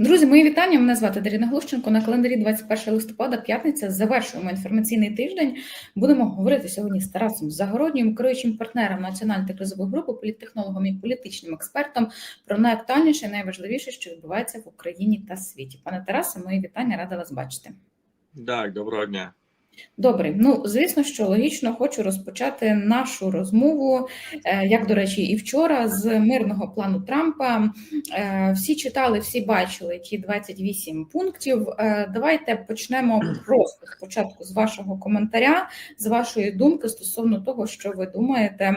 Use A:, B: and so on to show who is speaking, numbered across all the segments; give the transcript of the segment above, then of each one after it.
A: Друзі, мої вітання. Мене звати Даріна Глущенко. На календарі 21 листопада, п'ятниця. Завершуємо інформаційний тиждень. Будемо говорити сьогодні з Тарасом Загороднім, керуючим партнером національної кризової групи, політтехнологом і політичним експертом про найактуальніше і найважливіше, що відбувається в Україні та світі. Пане Тарасе, мої вітання, рада вас бачити.
B: Так, доброго дня.
A: Добре, ну звісно, що логічно хочу розпочати нашу розмову, е, як до речі, і вчора з мирного плану Трампа. Е, Всі читали, всі бачили ті 28 пунктів. Е, Давайте почнемо просто спочатку з вашого коментаря, з вашої думки стосовно того, що ви думаєте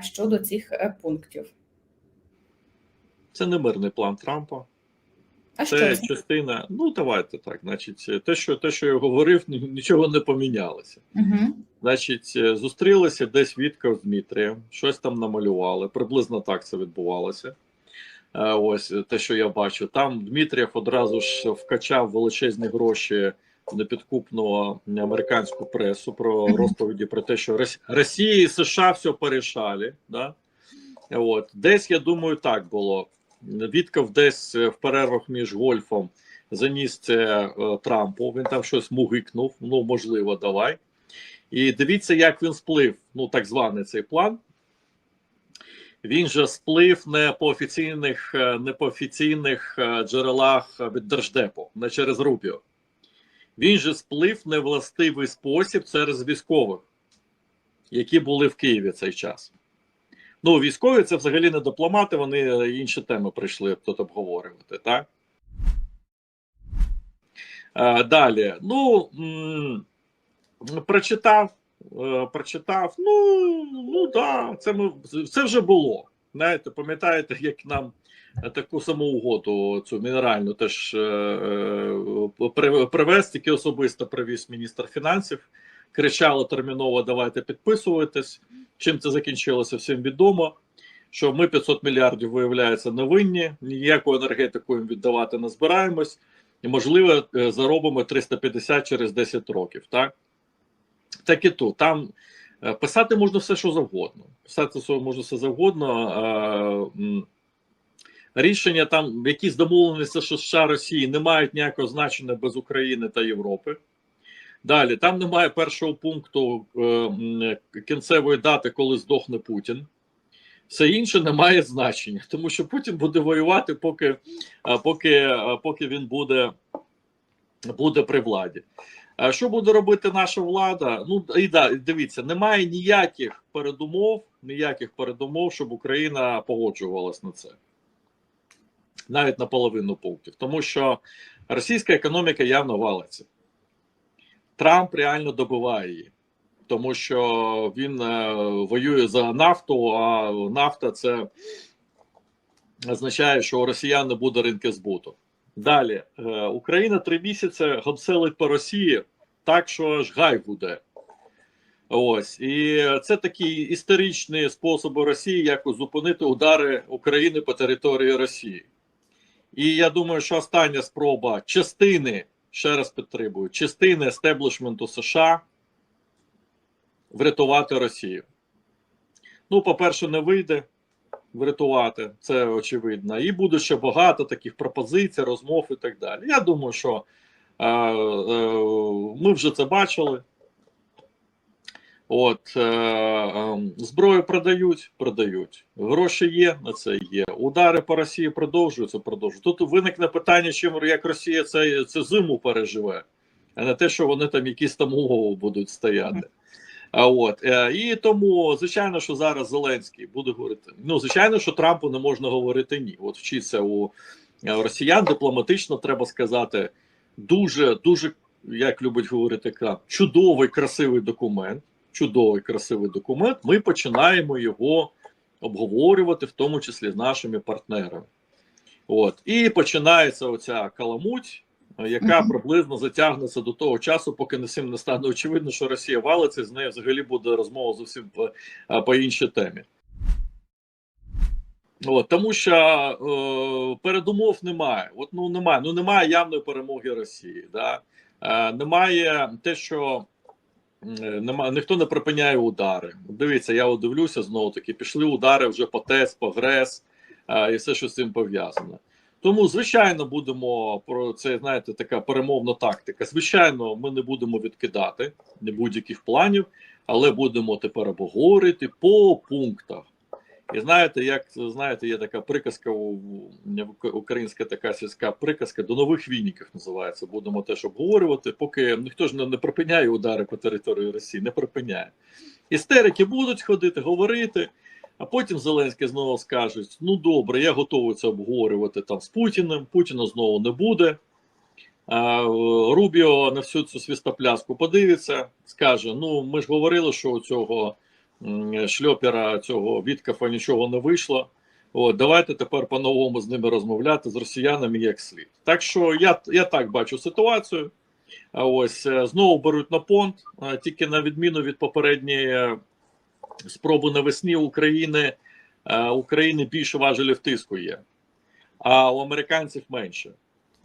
A: щодо цих пунктів.
B: Це не мирний план Трампа.
A: А
B: Це
A: це?
B: частина. Ну, давайте так. Значить, те, що те, що я говорив, нічого не помінялося.
A: Угу.
B: Значить, е, зустрілися десь Вітков з Дмитрієм, щось там намалювали. Приблизно так це відбувалося. Е, Ось те, що я бачу. Там Дмитрієв одразу ж вкачав величезні гроші в непідкупну американську пресу про розповіді про те, що Рос- Росія і США все порішали. Да? От десь я думаю, так було. Вітков десь е, в перервах між гольфом заніс це е, Трампу. Він там щось мугикнув. Ну можливо, давай. І дивіться, як він сплив. Ну, так званий цей план. Він же сплив не по офіційних, е, не по офіційних джерелах від Держдепу, не через Рубіо. Він же сплив не властивий спосіб через військових, які були в Києві цей час. Ну, військові це взагалі не дипломати, вони е, інші теми прийшли тут обговорювати, так? Е, далі. Ну, прочитав, е, прочитав. Ну, ну да, це ми це вже було. Знаєте, пам'ятаєте, як нам таку саму угоду, цю мінеральну теж е, привез, тільки особисто привіз міністр фінансів. Кричали терміново, давайте підписуватись. Чим це закінчилося, всім відомо. Що ми 500 мільярдів, виявляється, не винні, ніяку енергетику їм віддавати не збираємось, і, можливо, е, заробимо 350 через 10 років. Так, так і тут. Там е, писати можна все, що завгодно. Писати можна все завгодно. Рішення там, якісь домовленості, США Росії не мають ніякого значення без України та Європи. Далі там немає першого пункту е, кінцевої дати, коли здохне Путін. Все інше не має значення, тому що Путін буде воювати, поки, поки, поки він буде, буде при владі. А що буде робити наша влада? Ну і да, дивіться, немає ніяких передумов, ніяких передумов, щоб Україна погоджувалась на це. Навіть на половину пунктів, тому що російська економіка явно валиться. Трамп реально добиває її, тому що він е, воює за нафту, а нафта це означає, що у росіян не буде ринку збуту. Далі е, Україна три місяці гобселить по Росії так, що аж гай буде. Ось і це такі історичні способи Росії, як зупинити удари України по території Росії. І я думаю, що остання спроба частини, ще раз підтримую, частини естеблішменту США врятувати Росію. Ну, по-перше, не вийде врятувати, це очевидно. І буде ще багато таких пропозицій, розмов і так далі. Я думаю, що е, е, ми вже це бачили. От, е, е, зброю продають, продають. Гроші є, на це є. Удари по Росії продовжуються, продовжуються. Тут виникне питання, чим як Росія це, це зиму переживе, а не те, що вони там якісь там умови будуть стояти. А от е, і тому, звичайно, що зараз Зеленський буде говорити. Ну, звичайно, що Трампу не можна говорити ні. От вчиться у е, росіян дипломатично, треба сказати, дуже, дуже, як любить говорити Трамп, чудовий, красивий документ. Чудовий красивий документ. Ми починаємо його обговорювати, в тому числі з нашими партнерами. От і починається оця каламуть, яка
A: Мгм.
B: приблизно затягнеться до того часу, поки не всім не стане очевидно, що Росія валиться, з нею взагалі буде розмова зовсім по, по іншій темі. От, тому що е, передумов немає. От ну немає. Ну немає явної перемоги Росії. Да? Е, немає те, що е, немає, ніхто не припиняє удари. Дивіться, я дивлюся знову таки. Пішли удари вже по ТЕС, по ГРЕС е, і все, що з цим пов'язано. Тому, звичайно, будемо про це, знаєте, така перемовна тактика. Звичайно, ми не будемо відкидати будь-яких планів, але будемо тепер обговорити по пунктах. І знаєте, як знаєте, є така приказка українська така сільська приказка до нових війників називається. Будемо теж обговорювати, поки ніхто ж не, припиняє удари по території Росії, не припиняє. Істерики будуть ходити, говорити. А потім Зеленський знову скаже: ну добре, я готовий це обговорювати там з Путіним. Путіна знову не буде. Рубіо на всю цю свістопляску подивиться, скаже: Ну, ми ж говорили, що у цього шльопера, цього Віткафа нічого не вийшло. От, давайте тепер по-новому з ними розмовляти з росіянами як слід. Так що я я так бачу ситуацію. Ось е, знову беруть на понт, тільки на відміну від попередньої е, спроби навесні України е, України більше важелів тиску є, а у американців менше.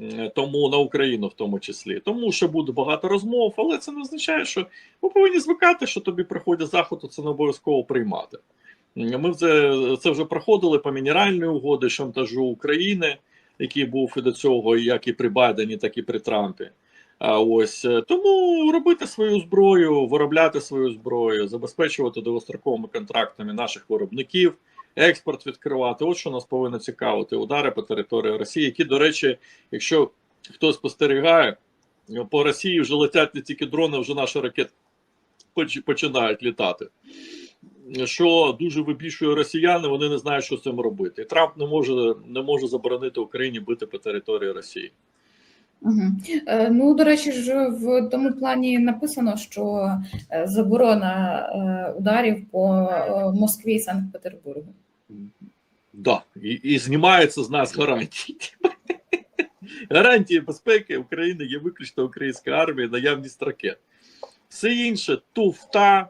B: М, Тому на Україну в тому числі. Тому що буде багато розмов, але це не означає, що ви повинні звикати, що тобі приходять заходу, це не обов'язково приймати. Ми це, це вже проходили по мінеральній угоді шантажу України, який був і до цього, як і при Байдені, так і при Трампі. А ось е, тому робити свою зброю, виробляти свою зброю, забезпечувати довгостроковими контрактами наших виробників, експорт відкривати. От що нас повинно цікавити. Удари по території Росії, які, до речі, якщо хтось спостерігає, по Росії вже летять не тільки дрони, вже наші ракети починають літати. Що дуже вибільшує росіяни, вони не знають, що з цим робити. І Трамп не може не може заборонити Україні бити по території Росії.
A: Угу. Ну, до речі, ж в тому плані написано, що е, заборона е, ударів по Москві і Санкт-Петербургу.
B: Да, і, і знімається з нас гарантії. Гарантії безпеки України є виключно українська армія, наявність ракет. Все інше туфта,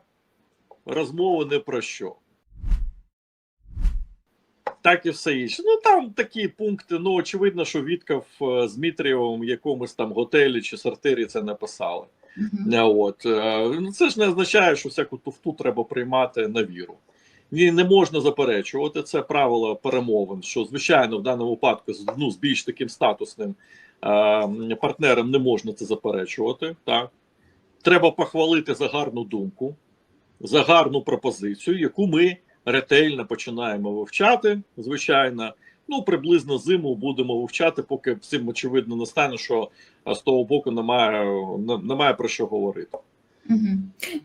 B: розмови не про що. Так і все інше. Ну там такі пункти. Ну, очевидно, що Вітков е, з Дмитрієвим в якомусь там готелі чи сортирі це написали.
A: Угу.
B: Е, От е, ну, це ж не означає, що всяку туфту треба приймати на віру. Не можна заперечувати це правило перемовин. Що звичайно в даному випадку ну, з більш таким статусним е, партнером не можна це заперечувати. Так треба похвалити за гарну думку, за гарну пропозицію, яку ми ретельно починаємо вивчати. Звичайно, ну приблизно зиму будемо вивчати, поки всім очевидно не стане, що з того боку немає, не- немає про що говорити.
A: Угу.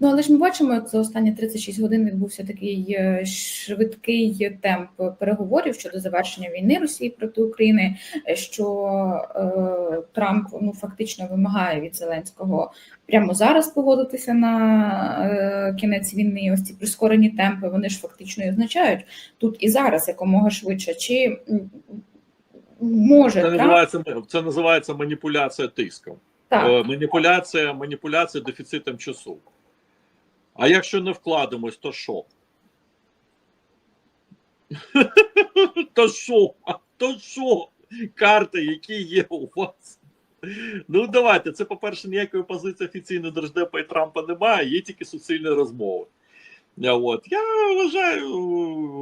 A: Ну, але ж ми бачимо, за останні 36 годин відбувся такий е, швидкий темп переговорів щодо завершення війни Росії проти України, е, що е, Трамп ну фактично вимагає від Зеленського прямо зараз погодитися на е, кінець війни. Ось ці прискорені темпи, вони ж фактично і означають тут і зараз якомога швидше. Чи може
B: Це називається це називається маніпуляція тиском.
A: Так?
B: Е, Маніпуляція, маніпуляція дефіцитом часу. А якщо не вкладемось, то що? То що? То що? Карти, які є у вас? Ну, давайте. Це, по-перше, ніякої позиції офіційної Держдепа і Трампа немає, є тільки суцільні розмови. От. Я вважаю,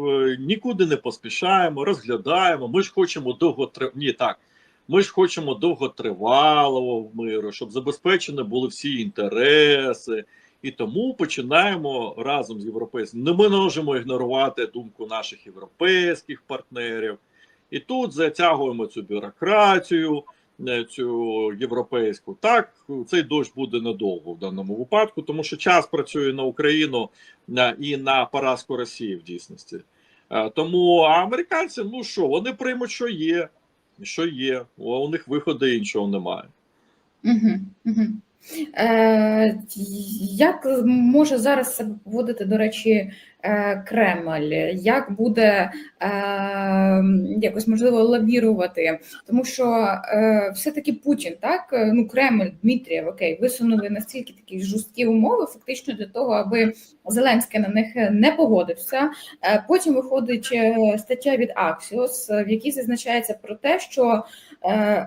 B: е, нікуди не поспішаємо, розглядаємо. Ми ж хочемо довготривалого. Ні, так. Ми ж хочемо довготривалого миру, щоб забезпечені були всі інтереси. І тому починаємо разом з європейськими. Ну, ми не можемо ігнорувати думку наших європейських партнерів. І тут затягуємо цю бюрократію, е, цю європейську. Так, цей дощ буде недовго в даному випадку, тому що час працює на Україну і на поразку Росії в дійсності. Е, Тому а американці, ну що, вони приймуть, що є, що є. У них виходу іншого немає.
A: Угу, угу. Е, як може зараз себе поводити, до речі, е, Кремль? Як буде е, якось можливо лавірувати? Тому що все-таки Путін, так ну Кремль, Дмитрієв, окей, висунули настільки такі жорсткі умови, фактично для того, аби Зеленський на них не погодився. Потім виходить стаття від е, в якій зазначається про те, що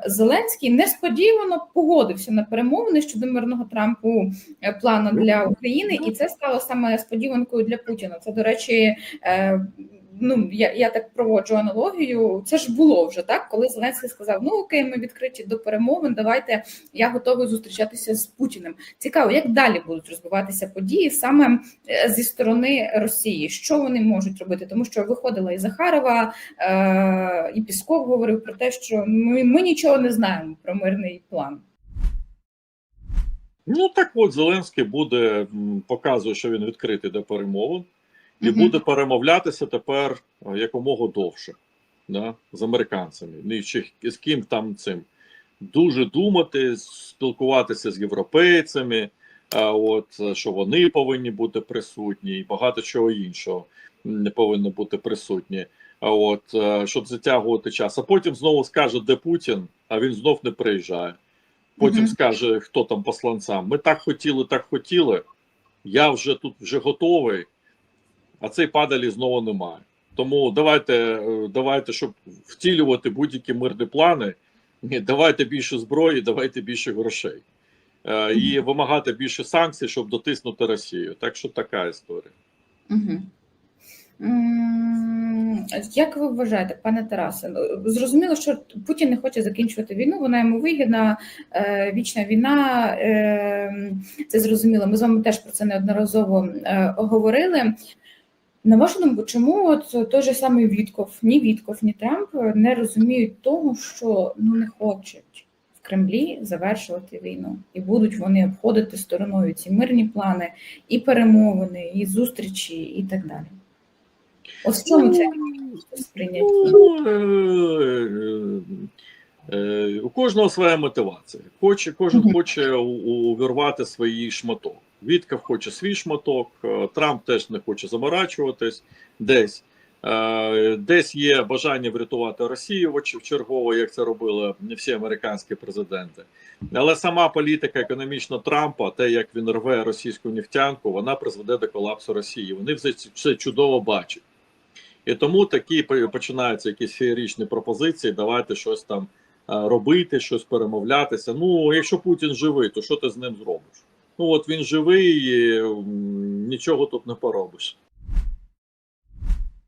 A: Зеленський несподівано погодився на перемовини щодо мирного Трампу е, плану для України, і це стало саме сподіванкою для Путіна. Це, до речі, е, ну я, я так проводжу аналогію. Це ж було вже так, коли Зеленський сказав: Ну окей, ми відкриті до перемовин. Давайте я готовий зустрічатися з Путіним. Цікаво, як далі будуть розвиватися події саме е, зі сторони Росії, що вони можуть робити, тому що виходила і Захарова, е, і Пісков говорив про те, що ми, ми нічого не знаємо про мирний план.
B: Ну так от Зеленський буде показує, що він відкритий до перемовин, і буде перемовлятися тепер е, якомога довше да, з американцями. Ну, чи з ким там цим дуже думати, спілкуватися з європейцями, от е, що вони повинні бути присутні, і багато чого іншого не повинно бути присутні. А от е, щоб затягувати час. А потім знову скаже, де Путін, а він знов не приїжджає. Потім
A: Мгм.
B: скаже, хто там посланцям. Ми так хотіли, так хотіли. Я вже тут вже готовий, а цей падалі знову немає. Тому давайте, е, давайте, щоб втілювати будь-які мирні плани, давайте більше зброї, давайте більше грошей. Е, І вимагати більше санкцій, щоб дотиснути Росію. Так що така історія.
A: Угу. Як ви вважаєте, пане Тарасе? ну, Зрозуміло, що Путін не хоче закінчувати війну, вона йому вигідна, е, вічна війна. Це зрозуміло. Ми з вами теж про це неодноразово говорили. На вашу думку, чому от той же самий Вітков, ні Вітков, ні Трамп не розуміють того, що ну не хочуть в Кремлі завершувати війну, і будуть вони обходити стороною ці мирні плани, і перемовини, і зустрічі, і так далі. От в чому це сприйняття?
B: Ну, е, е, е, у кожного своя мотивація. Хоче, кожен хоче увірвати свій шматок. Вітков хоче свій шматок, е, Трамп теж не хоче заморачуватись десь. Е, Десь є бажання врятувати Росію в чергово, як це робили всі американські президенти. Але сама політика економічна Трампа, те, як він рве російську нефтянку, вона призведе до колапсу Росії. Вони все це чудово бачать. І тому такі починаються якісь феєрічні пропозиції. Давайте щось там е, робити, щось перемовлятися. Ну, якщо Путін живий, то що ти з ним зробиш? Ну от він живий, нічого тут не поробиш.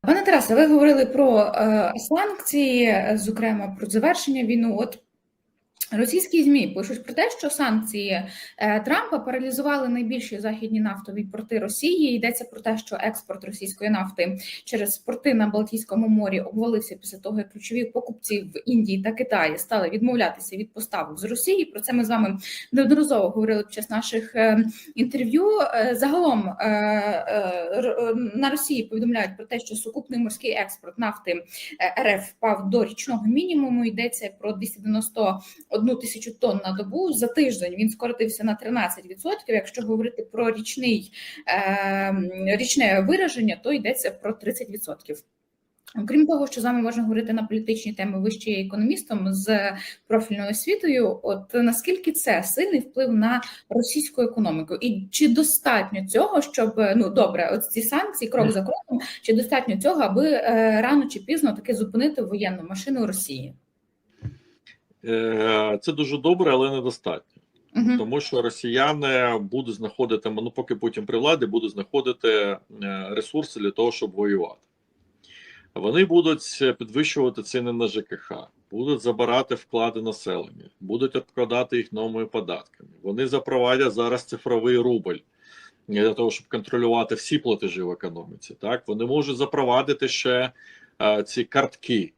A: Пане Тарасе, ви говорили про е, санкції, е, зокрема про завершення війну. От російські змі пишуть про те, що санкції е, Трампа паралізували найбільші західні нафтові порти Росії. Йдеться про те, що експорт російської нафти через порти на Балтійському морі обвалився після того, як ключові покупці в Індії та Китаї стали відмовлятися від поставок з Росії. Про це ми з вами неодноразово говорили під час наших е, інтерв'ю. Е, Загалом на Росії повідомляють про те, що сукупний морський експорт нафти РФ впав до річного мінімуму. Йдеться про 291 тисячу тонн на добу. За тиждень він скоротився на 13%. Якщо говорити про річний е, річне вираження, то йдеться про 30%. Окрім того, що з вами можна говорити на політичні теми, ви ще є економістом з профільною освітою. От наскільки це сильний вплив на російську економіку, і чи достатньо цього, щоб ну добре, от ці санкції, крок за кроком, чи достатньо цього, аби е, рано чи пізно таки зупинити воєнну машину Росії?
B: Е, Це дуже добре, але недостатньо.
A: Угу.
B: Тому що росіяни будуть знаходити, ну поки Путін при владі, будуть знаходити е, ресурси для того, щоб воювати. Вони будуть підвищувати ціни на ЖКХ, будуть забирати вклади населення, будуть обкладати їх новими податками. Вони запровадять зараз цифровий рубль для того, щоб контролювати всі платежі в економіці. Так вони можуть запровадити ще е, ці картки.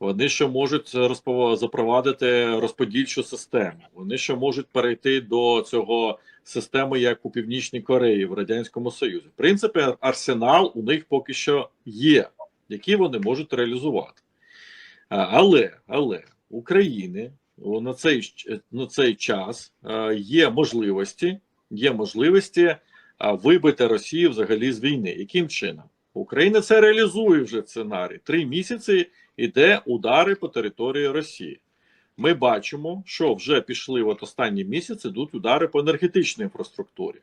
B: Вони ще можуть розпов- запровадити розподільчу систему. Вони ще можуть перейти до цього системи, як у Північній Кореї в Радянському Союзі. В принципі, арсенал у них поки що є, який вони можуть реалізувати. Але, але України на цей, на цей час е, є можливості, є можливості вибити Росію взагалі з війни. Яким чином? Україна це реалізує вже сценарій. Три місяці іде удари по території Росії. Ми бачимо, що вже пішли от останні місяці йдуть удари по енергетичній інфраструктурі.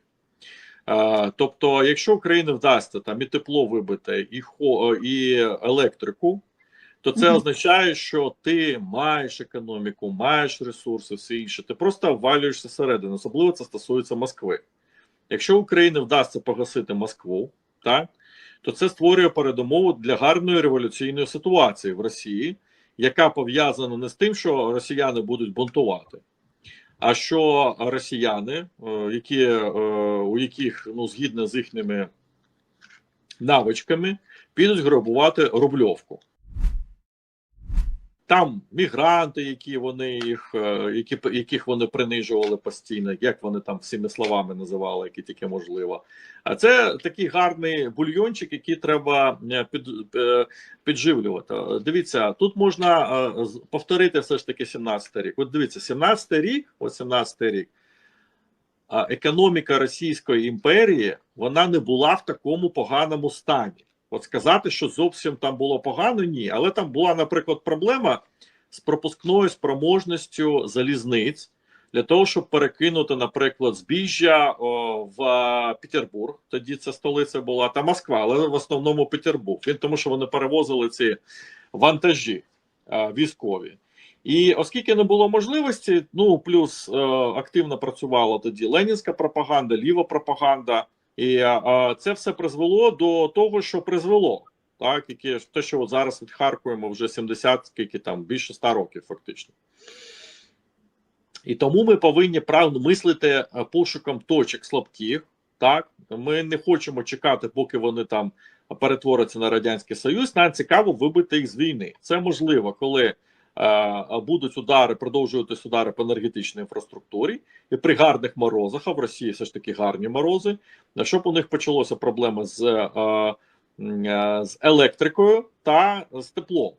B: Тобто, якщо Україні вдасться там і тепло вибити, і, хо, і електрику, то це означає, що ти маєш економіку, маєш ресурси, все інше. Ти просто обвалюєшся всередину. Особливо це стосується Москви. Якщо Україні вдасться погасити Москву, так то це створює передумову для гарної революційної ситуації в Росії, яка пов'язана не з тим, що росіяни будуть бунтувати, а що росіяни, е, які, е, у яких ну, згідно з їхніми навичками, підуть грабувати рубльовку. Там мігранти, які вони їх, е, які, яких вони принижували постійно, як вони там всіми словами називали, які тільки можливо. А це такий гарний бульйончик, який треба е, під, е, підживлювати. Дивіться, тут можна повторити все ж таки 17 рік. От дивіться, 17 рік, от 17 рік, економіка Російської імперії вона не була в такому поганому стані. От сказати, що зовсім там було погано, ні. Але там була, наприклад, проблема з пропускною спроможністю залізниць для того, щоб перекинути, наприклад, збіжжя в е, Петербург. Тоді це столиця була та Москва, але в основному Петербург. Він тому, що вони перевозили ці вантажі е, військові. І оскільки не було можливості, ну плюс е, активно працювала тоді ленінська пропаганда, ліва пропаганда, і е, це все призвело до того, що призвело. Так, яке те, що от зараз відхаркуємо вже 70, скільки там більше 100 років, фактично. І тому ми повинні правильно мислити е, пошуком точок слабких. Так, ми не хочемо чекати, поки вони там перетворяться на радянський союз. Нам цікаво вибити їх з війни. Це можливо, коли будуть удари, продовжуватись удари по енергетичній інфраструктурі, і при гарних морозах, а в Росії все ж таки гарні морози. Щоб у них почалося проблеми з, е, е, з електрикою та з теплом.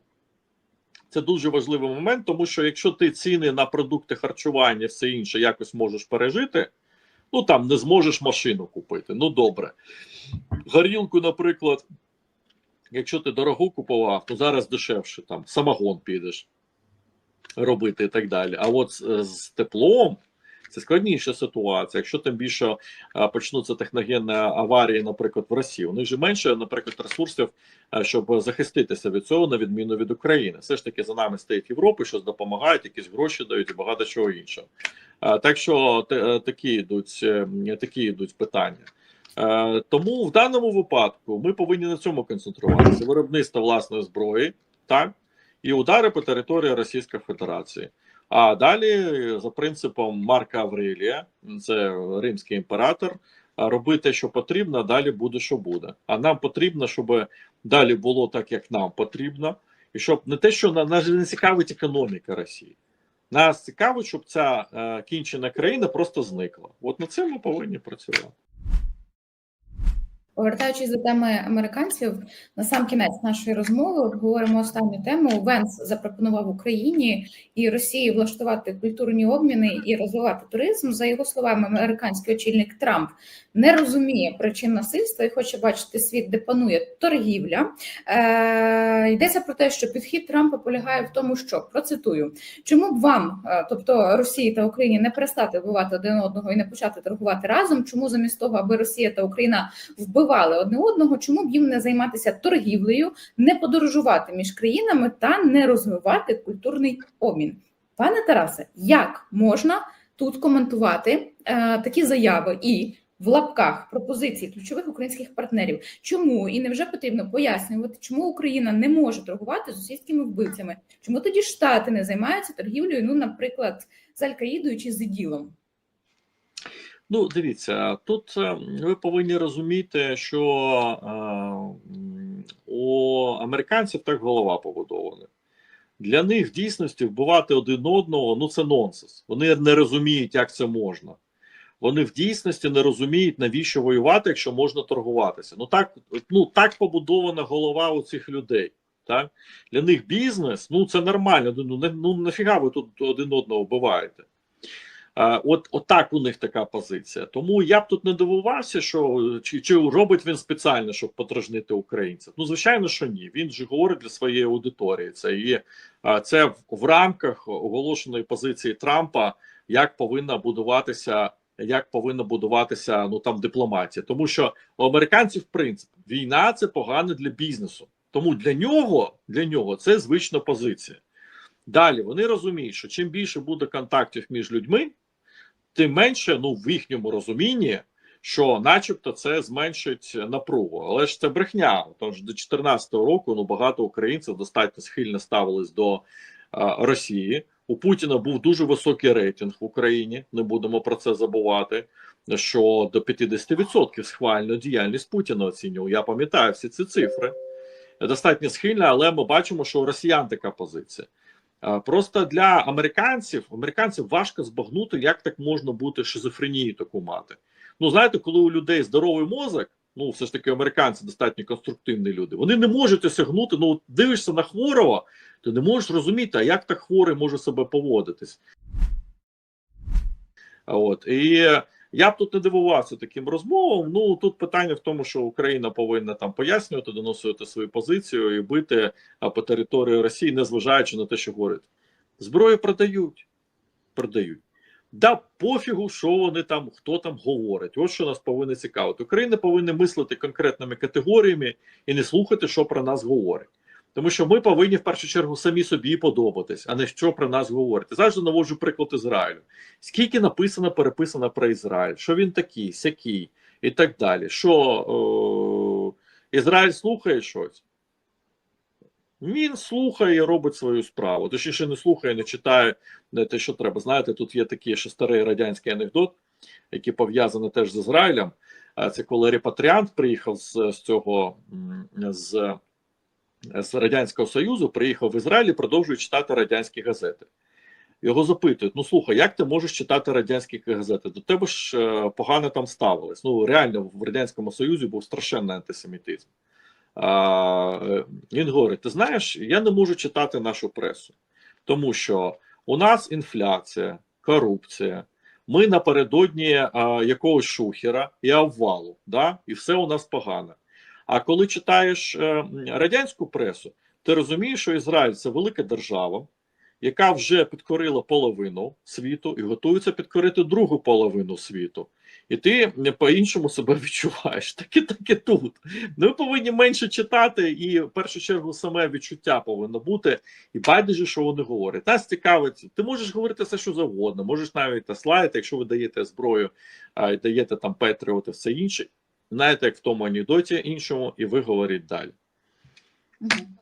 B: Це дуже важливий момент, тому що якщо ти ціни на продукти харчування все інше якось можеш пережити, ну там не зможеш машину купити. Ну добре. Горілку, наприклад, якщо ти дорогу купував, то зараз дешевше там самогон підеш робити і так далі. А от з, з теплом це складніша ситуація. Якщо тим більше почнуться техногенні аварії, наприклад, в Росії, у них же менше, наприклад, ресурсів, щоб захиститися від цього, на відміну від України. Все ж таки за нами стоїть Європи, щось допомагають, якісь гроші дають і багато чого іншого. Так що е, такі йдуть, е, такі йдуть питання. Е, Тому в даному випадку ми повинні на цьому концентруватися: виробництво власної зброї, так і удари по території Російської Федерації. А далі, за принципом Марка Аврелія, це римський імператор, роби те, що потрібно, а далі буде, що буде. А нам потрібно, щоб далі було так, як нам потрібно, і щоб не те, що нас не цікавить економіка Росії. Нас цікавить, щоб ця е, кінчена країна просто зникла. От на це ми повинні працювати.
A: Повертаючись до теми американців, на сам кінець нашої розмови обговоримо останню тему. Венс запропонував Україні і Росії влаштувати культурні обміни і розвивати туризм. За його словами, американський очільник Трамп не розуміє причин насильства і хоче бачити світ, де панує торгівля. Е, йдеться про те, що підхід Трампа полягає в тому, що процитую, чому б вам, е, тобто Росії та Україні, не перестати вбивати один одного і не почати торгувати разом? Чому замість того, аби Росія та Україна вбивали одне одного, чому б їм не займатися торгівлею, не подорожувати між країнами та не розвивати культурний обмін? Пане Тарасе, як можна тут коментувати е, такі заяви і в лапках пропозиції ключових українських партнерів? Чому і невже потрібно пояснювати, чому Україна не може торгувати з російськими вбивцями? Чому тоді Штати не займаються торгівлею? Ну, наприклад, з Аль-Каїдою чи з ІДІЛом?
B: Ну, дивіться, тут е, ви повинні розуміти, що е, у американців так голова побудована. Для них в дійсності вбивати один одного ну це нонсенс. Вони не розуміють, як це можна. Вони в дійсності не розуміють, навіщо воювати, якщо можна торгуватися. Ну так, ну так побудована голова у цих людей. Так? Для них бізнес ну це нормально. Ну, ну нафіга ви тут один одного вбиваєте? А, От, от так у них така позиція. Тому я б тут не дивувався, що чи, чи робить він спеціально, щоб потражнити українців. Ну, звичайно, що ні. Він же говорить для своєї аудиторії. Це є це в, в рамках оголошеної позиції Трампа, як повинна будуватися, як повинна будуватися ну там дипломатія. Тому що у американців принцип війна це погано для бізнесу. Тому для нього, для нього це звична позиція. Далі вони розуміють, що чим більше буде контактів між людьми, тим менше, ну в їхньому розумінні, що, начебто, це зменшить напругу. Але ж це брехня. Тому що до 2014 року ну багато українців достатньо схильно ставились до а, Росії. У Путіна був дуже високий рейтинг в Україні. Не будемо про це забувати. Що до 50% схвально діяльність Путіна оцінював. Я пам'ятаю всі ці цифри. Достатньо схильна, але ми бачимо, що у росіян така позиція. А, Просто для американців американців важко збагнути, як так можна бути шизофренії таку мати. Ну, знаєте, коли у людей здоровий мозок, ну все ж таки американці достатньо конструктивні люди, вони не можуть осягнути. Ну, дивишся на хворого, ти не можеш розуміти, а як так хворий може себе поводитись. От і я б тут не дивувався таким розмовам. Ну тут питання в тому, що Україна повинна там пояснювати, доносити свою позицію і бити по території Росії, незважаючи на те, що говорить. Зброю продають, продають. Да пофігу, що вони там, хто там говорить. Ось що нас повинно цікавити. Україна повинна мислити конкретними категоріями і не слухати, що про нас говорять. Тому що ми повинні в першу чергу самі собі подобатись, а не що про нас говорять. Завжди наводжу приклад Ізраїлю. Скільки написано, переписано про Ізраїль, що він такий, сякий і так далі. Що е- Ізраїль слухає щось? Він слухає і робить свою справу. Точніше, не слухає, не читає не те, що треба. Знаєте, тут є такий ще старий радянський анекдот, який пов'язаний теж з Ізраїлем. Це коли репатріант приїхав з, з цього з, з Радянського Союзу, приїхав в Ізраїль і продовжує читати радянські газети. Його запитують: ну слухай, як ти можеш читати радянські газети? До тебе ж е, погано там ставились. Ну реально в Радянському Союзі був страшенний антисемітизм. А, е, він говорить: ти знаєш, я не можу читати нашу пресу, тому що у нас інфляція, корупція. Ми напередодні а, якогось шухера і обвалу, да? і все у нас погано. А коли читаєш е, радянську пресу, ти розумієш, що Ізраїль це велика держава, яка вже підкорила половину світу і готується підкорити другу половину світу. І ти по-іншому себе відчуваєш. Так і так і тут. Ми повинні менше читати, і в першу чергу саме відчуття повинно бути. І байдуже, що вони говорять. Нас цікавить, ти можеш говорити все, що завгодно, можеш навіть слайд, якщо ви даєте зброю, а, даєте там Петріот і все інше. Знаєте, як в тому анекдоті іншому, і ви говоріть далі.
A: Мгм.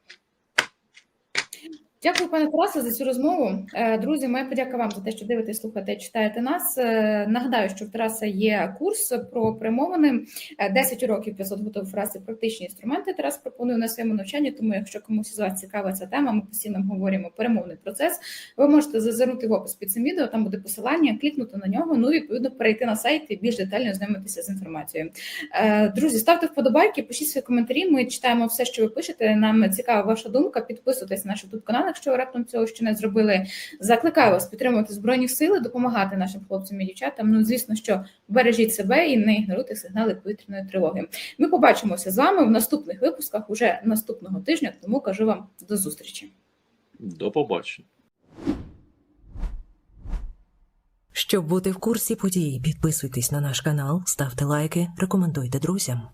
A: Дякую, пане Тарасе, за цю розмову. Е, Друзі, моя подяка вам за те, що дивитесь, слухаєте, читаєте нас. Е, Нагадаю, що в Тараса є курс про перемовини. Е, 10 уроків 500 готових фраз і практичні інструменти. Тарас пропонує на своєму навчанні. Тому, якщо комусь із вас цікава ця тема, ми постійно говоримо перемовний процес. Ви можете зазирнути в опис під цим відео. Там буде посилання, клікнути на нього. Ну і відповідно перейти на сайт і більш детально знайомитися з інформацією. Е, Друзі, ставте вподобайки, пишіть свої коментарі. Ми читаємо все, що ви пишете. Нам цікава ваша думка. Підписуйтесь на наш youtube канал, якщо ви раптом цього ще не зробили. Закликаю вас підтримувати збройні сили, допомагати нашим хлопцям і дівчатам. Ну звісно, що бережіть себе і не ігноруйте сигнали повітряної тривоги. Ми побачимося з вами в наступних випусках уже наступного тижня. Тому кажу вам до зустрічі.
B: До побачення.
C: Щоб бути в курсі подій, підписуйтесь на наш канал, ставте лайки, рекомендуйте друзям.